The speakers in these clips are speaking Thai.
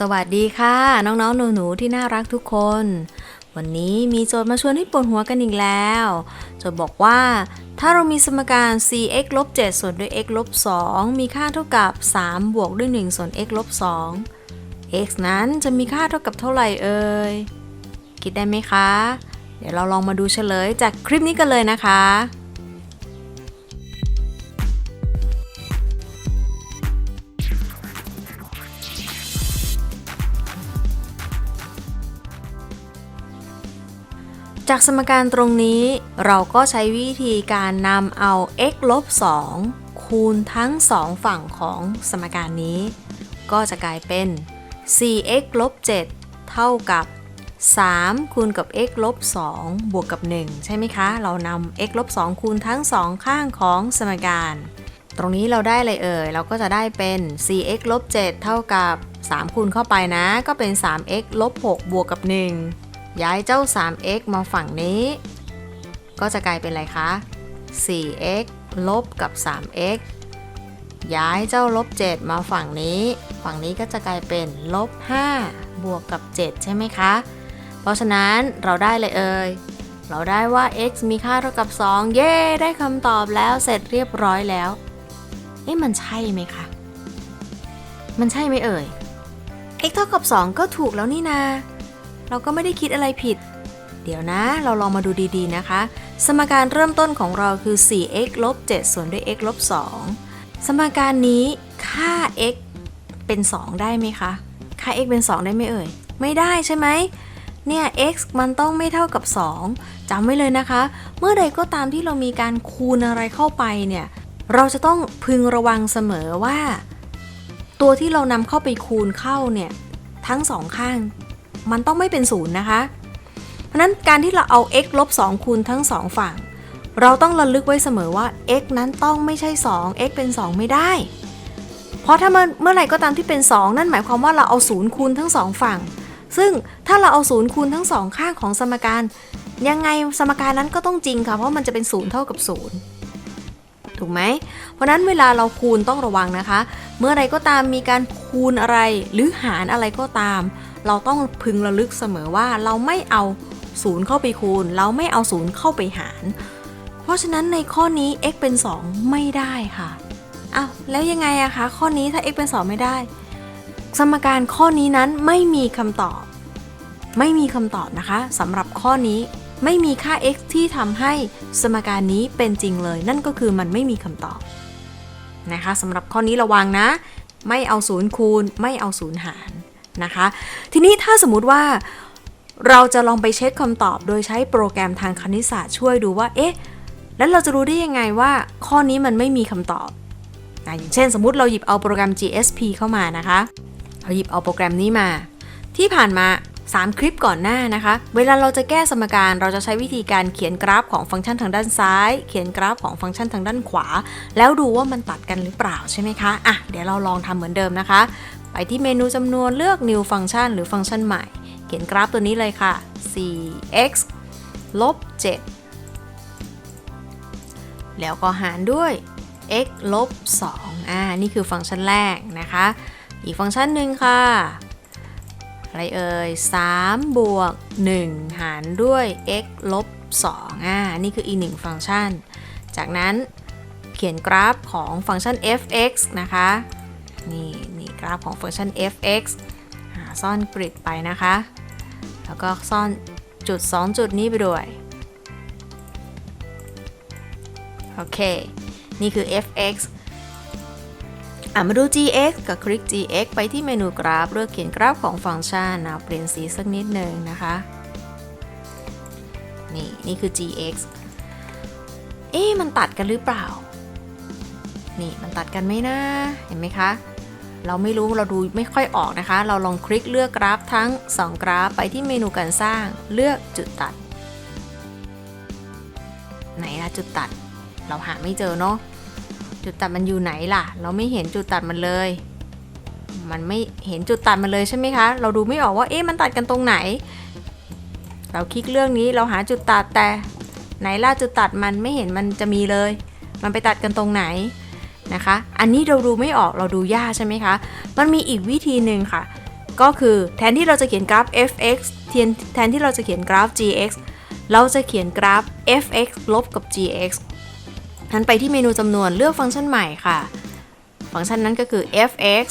สวัสดีค่ะ น้องๆ หนูๆ ที่น่ารักทุกคน วันนี้มีโจทย์มาชวนให้ปวดหัวกันอีกแล้ว โจทย์บอกว่า ถ้าเรามีสมการ cx ลบ7ส่วนด้วย x ลบ2มีค่าเท่ากับ 3 บวกด้วย 1 ส่วน x ลบ2 x นั้นจะมีค่าเท่ากับเท่าไหร่เอ่ย คิดได้ไหมคะ เดี๋ยวเราลองมาดูเฉลยจากคลิปนี้กันเลยนะคะ จากสมการตรงนี้ เราก็ใช้วิธีการนำเอา x ลบ2คูณทั้ง 2 ฝั่งของสมการนี้ ก็จะกลายเป็น 4x ลบ7เท่ากับ 3 คูณกับ x ลบ2บวกกับ 1 ใช่ไหมคะ เรานำ x ลบ2คูณทั้ง 2 ข้างของสมการ ตรงนี้เราได้อะไรเอ่ย เราก็จะได้เป็น 4x ลบ7เท่ากับ 3 คูณเข้าไปนะ ก็เป็น 3x ลบ6บวกกับ 1 ย้ายเจ้า 3x มาฝั่งนี้ ก็จะกลายเป็นอะไรคะ 4x ลบกับ 3x ย้ายเจ้าลบ 7 มาฝั่งนี้ ฝั่งนี้ก็จะกลายเป็นลบ 5 บวกกับ 7 ใช่ไหมคะ เพราะฉะนั้นเราได้เลยเอ่ย เราได้ว่า x มีค่าเท่ากับ 2 เย้ ได้คำตอบแล้วเสร็จเรียบร้อยแล้วเอ๊ะมันใช่ไหมคะ มันใช่ไหมเอ่ย x เท่ากับ 2 ก็ถูกแล้วนี่นา เราก็ไม่ได้คิดอะไรผิด เดี๋ยวนะ เราลองมาดูดีๆนะคะ สมการเริ่มต้นของเราคือ 4x ลบ7ส่วนด้วย x ลบ2สมการนี้ค่า x เป็น 2 ได้ไหมคะ ค่า x เป็น 2 ได้ไหมเอ่ย ไม่ได้ใช่ไหมเนี่ย x มันต้องไม่เท่ากับ 2จำไว้เลยนะคะ เมื่อใดก็ตามที่เรามีการคูณอะไรเข้าไปเนี่ย เราจะต้องพึงระวังเสมอว่า ตัวที่เรานำเข้าไปคูณเข้าเนี่ย ทั้งสองข้าง มันต้องไม่เป็นศูนย์นะคะ เพราะนั้นการที่เราเอา x ลบ2คูณทั้งสองฝั่ง เราต้องระลึกไว้เสมอว่า x นั้นต้องไม่ใช่ 2 x เป็น 2 ไม่ได้ เพราะถ้าเมื่อเมื่อไหร่ก็ตามที่เป็น 2 นั่นหมายความว่าเราเอาศูนย์คูณทั้งสองฝั่ง ซึ่งถ้าเราเอาศูนย์คูณทั้งสองข้างของสมการ ยังไงสมการนั้นก็ต้องจริงค่ะ เพราะมันจะเป็นศูนย์เท่ากับศูนย์ถูกไหม เพราะนั้นเวลาเราคูณต้องระวังนะคะ เมื่อไรก็ตามมีการคูณอะไรหรือหารอะไรก็ตาม เราต้องพึงระลึกเสมอว่าเราไม่เอาศูนย์เข้าไปคูณ เราไม่เอาศูนย์เข้าไปหาร เพราะฉะนั้นในข้อนี้ x เป็น 2 ไม่ได้ค่ะอ้าวแล้วยังไงอะคะ ข้อนี้ถ้า x เป็น 2 ไม่ได้ สมการข้อนี้นั้นไม่มีคำตอบ ไม่มีคำตอบนะคะสำหรับข้อนี้ไม่มีค่า x ที่ทำให้สมการนี้เป็นจริงเลย นั่นก็คือมันไม่มีคำตอบนะคะสำหรับข้อนี้ระวังนะ ไม่เอาศูนย์คูณ ไม่เอาศูนย์หาร นะคะ ทีนี้ถ้าสมมุติว่าเราจะลองไปเช็คคำตอบโดยใช้โปรแกรมทางคณิตศาสตร์ช่วยดูว่า เอ๊ะ แล้วเราจะรู้ได้ยังไงว่า ข้อนี้มันไม่มีคำตอบนะอย่างเช่น สมมติเราหยิบเอาโปรแกรม GSP เข้ามานะคะ เราหยิบเอาโปรแกรมนี้มา ที่ผ่านมา 3 คลิปก่อนหน้านะคะ เวลาเราจะแก้สมการเราจะใช้วิธีการเขียนกราฟของฟังก์ชันทางด้านซ้าย เขียนกราฟของฟังก์ชันทางด้านขวา แล้วดูว่ามันตัดกันหรือเปล่าใช่ไหมคะ อะ เดี๋ยวเราลองทำเหมือนเดิมนะคะ ไปที่เมนูจำนวนเลือก new function หรือฟังก์ชันใหม่ เขียนกราฟตัวนี้เลยค่ะ 4x ลบ 7 แล้วก็หารด้วย x ลบ 2 อ่า นี่คือฟังก์ชันแรกนะคะ อีกฟังก์ชันหนึ่งค่ะ อะไรเอ่ย 3 บวก 1 หารด้วย x ลบ 2 อ่า นี่คืออีกหนึ่งฟังก์ชัน จากนั้นเขียนกราฟของฟังก์ชัน f(x) นะคะ นี่นี่ กราฟของฟังก์ชัน f(x) อ่าซ่อนกริดไปนะคะ แล้วก็ซ่อนจุด 2 จุดนี้ไปด้วย โอเค นี่คือ f(x) อะมาดู gx กับคลิก gx ไปที่เมนูกราฟ เลือกเขียนกราฟของฟังก์ชันนะเปลี่ยนสีสักนิดหนึ่งนะคะ นี่นี่คือ gx เอ๊ะมันตัดกันหรือเปล่า นี่มันตัดกันไหมนะ เห็นไหมคะ เราไม่รู้เราดูไม่ค่อยออกนะคะ เราลองคลิกเลือกกราฟทั้ง 2 กราฟไปที่เมนูการสร้างเลือกจุดตัด ไหนล่ะจุดตัด เราหาไม่เจอเนาะจุดตัดมันอยู่ไหนล่ะ เราไม่เห็นจุดตัดมันเลย มันไม่เห็นจุดตัดมันเลยใช่ไหมคะ เราดูไม่ออกว่าเอ๊ะมันตัดกันตรงไหน เราคลิกเรื่องนี้เราหาจุดตัดแต่ไหนล่ะจุดตัดมันไม่เห็นมันจะมีเลย มันไปตัดกันตรงไหน นะคะ อันนี้เราดูไม่ออกเราดูยากใช่ไหมคะ มันมีอีกวิธีหนึ่งค่ะ ก็คือแทนที่เราจะเขียนกราฟ f(x) แทนทนที่เราจะเขียนกราฟ g(x) เราจะเขียนกราฟ f(x) ลบกับ g(x) นั้นไปที่เมนูจำนวนเลือกฟังก์ชันใหม่ค่ะ ฟังก์ชันนั้นก็คือ f(x)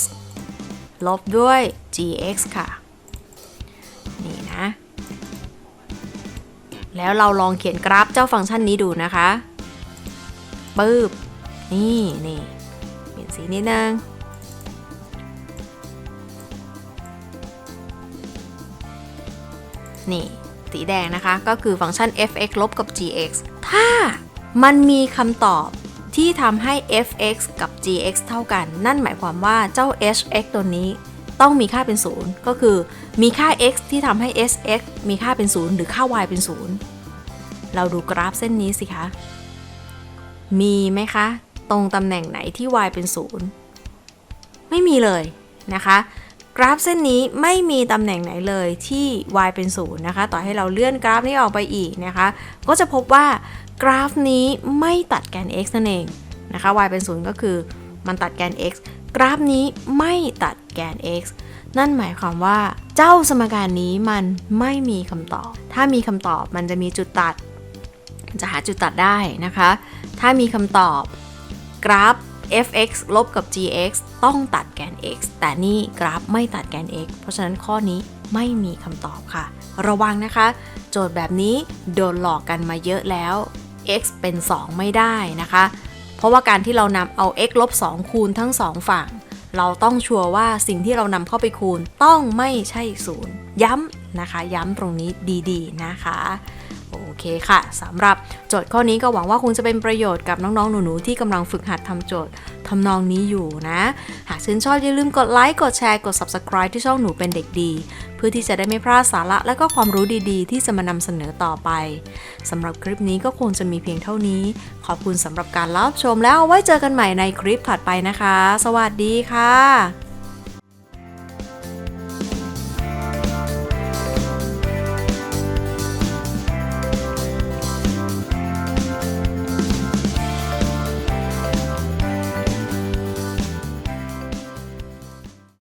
ลบด้วย g(x) ค่ะ นี่นะ แล้วเราลองเขียนกราฟเจ้าฟังก์ชันนี้ดูนะคะปึ๊บ นี่นี่เปลี่ยนสีนิดนึงนี่สีแดงนะคะ ก็คือฟังก์ชัน f(x) ลบกับ g(x) ถ้ามันมีคำตอบที่ทำให้ f(x) กับ g(x) เท่ากัน นั่นหมายความว่าเจ้า h(x) ตัวนี้ต้องมีค่าเป็น 0 ก็คือมีค่า x ที่ทำให้ s(x) มีค่าเป็น 0 หรือค่า y เป็น 0 เราดูกราฟเส้นนี้สิคะ มีไหมคะ ตรงตำแหน่งไหนที่ y เป็น 0 ไม่มีเลยนะคะ กราฟเส้นนี้ไม่มีตำแหน่งไหนเลยที่ y เป็น 0 นะคะ ต่อให้เราเลื่อนกราฟนี้ออกไปอีกนะคะ ก็จะพบว่ากราฟนี้ไม่ตัดแกน x นั่นเองนะคะ y เป็น 0 ก็คือมันตัดแกน x กราฟนี้ไม่ตัดแกน x นั่นหมายความว่าเจ้าสมการนี้มันไม่มีคำตอบ ถ้ามีคำตอบมันจะมีจุดตัด จะหาจุดตัดได้นะคะ ถ้ามีคำตอบ กราฟ f(x) ลบกับ g(x) ต้องตัดแกน x แต่นี่กราฟไม่ตัดแกน x เพราะฉะนั้นข้อนี้ไม่มีคำตอบค่ะ ระวังนะคะ โจทย์แบบนี้โดนหลอกกันมาเยอะแล้ว x เป็น 2 ไม่ได้นะคะ เพราะว่าการที่เรานำเอา x ลบ2คูณทั้ง 2 ฝั่ง เราต้องชัวร์ว่าสิ่งที่เรานำเข้าไปคูณต้องไม่ใช่ศูนย์ย้ำนะคะ ย้ำตรงนี้ดีๆนะคะ เคค่ะสำหรับโจทย์ข้อนี้ก็หวังว่าคงจะเป็นประโยชน์กับน้องๆ หนูๆ ที่กำลังฝึกหัดทำโจทย์ทำนองนี้อยู่นะ หากชื่นชอบอย่าลืมกดไลค์กดแชร์กด subscribe ที่ช่องหนูเป็นเด็กดี เพื่อที่จะได้ไม่พลาดสาระและก็ความรู้ดีๆ ที่จะมานำเสนอต่อไปสำหรับคลิปนี้ก็คงจะมีเพียงเท่านี้ ขอบคุณสำหรับการรับชมแล้วไว้เจอกันใหม่ในคลิปถัดไปนะคะ สวัสดีค่ะ